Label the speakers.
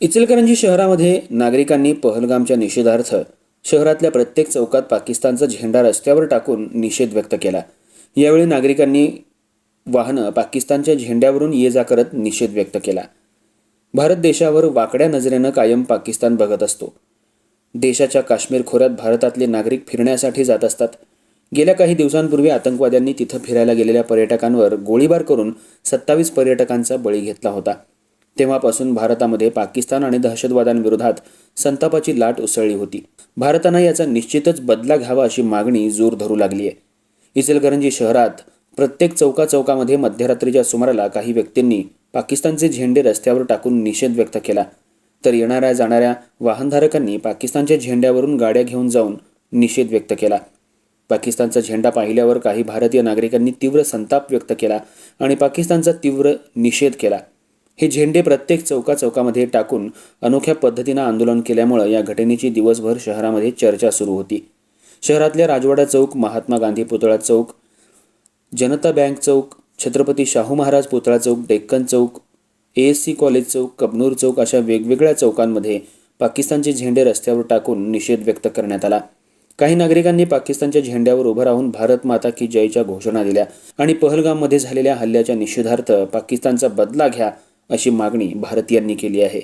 Speaker 1: इचलकरंजी शहरामध्ये नागरिकांनी पहलगामच्या निषेधार्थ शहरातल्या प्रत्येक चौकात पाकिस्तानचा झेंडा रस्त्यावर टाकून निषेध व्यक्त केला. यावेळी नागरिकांनी वाहनं पाकिस्तानच्या झेंड्यावरून ये जा करत निषेध व्यक्त केला. भारत देशावर वाकड्या नजरेनं कायम पाकिस्तान बघत असतो. देशाच्या काश्मीर खोऱ्यात भारतातले नागरिक फिरण्यासाठी जात असतात. गेल्या काही दिवसांपूर्वी आतंकवाद्यांनी तिथं फिरायला गेलेल्या पर्यटकांवर गोळीबार करून सत्तावीस पर्यटकांचा बळी घेतला होता. तेव्हापासून भारतामध्ये पाकिस्तान आणि दहशतवाद्यांविरोधात संतापाची लाट उसळली होती. भारतानं याचा निश्चितच बदला घ्यावा अशी मागणी जोर धरू लागली आहे. इचलकरंजी शहरात प्रत्येक चौका चौकामध्ये मध्यरात्रीच्या सुमाराला काही व्यक्तींनी पाकिस्तानचे झेंडे रस्त्यावर टाकून निषेध व्यक्त केला. तर येणाऱ्या जाणाऱ्या वाहनधारकांनी पाकिस्तानच्या झेंड्यावरून गाड्या घेऊन जाऊन निषेध व्यक्त केला. पाकिस्तानचा झेंडा पाहिल्यावर काही भारतीय नागरिकांनी तीव्र संताप व्यक्त केला आणि पाकिस्तानचा तीव्र निषेध केला. हे झेंडे प्रत्येक चौका चौकामध्ये टाकून अनोख्या पद्धतीनं आंदोलन केल्यामुळं या घटनेची दिवसभर शहरामध्ये चर्चा सुरू होती. शहरातल्या राजवाडा चौक महात्मा गांधी पुतळा चौक जनता बँक चौक छत्रपती शाहू महाराज पुतळा चौक डेक्कन चौक ए एस सी कॉलेज चौक कबनूर चौक अशा वेगवेगळ्या चौकांमध्ये पाकिस्तानचे झेंडे रस्त्यावर टाकून निषेध व्यक्त करण्यात आला. काही नागरिकांनी पाकिस्तानच्या झेंड्यावर उभं राहून भारत माता की जयच्या घोषणा दिल्या आणि पहलगाममध्ये झालेल्या हल्ल्याच्या निषेधार्थ पाकिस्तानचा बदला घ्या अशी मागणी भारतीयांनी केली आहे.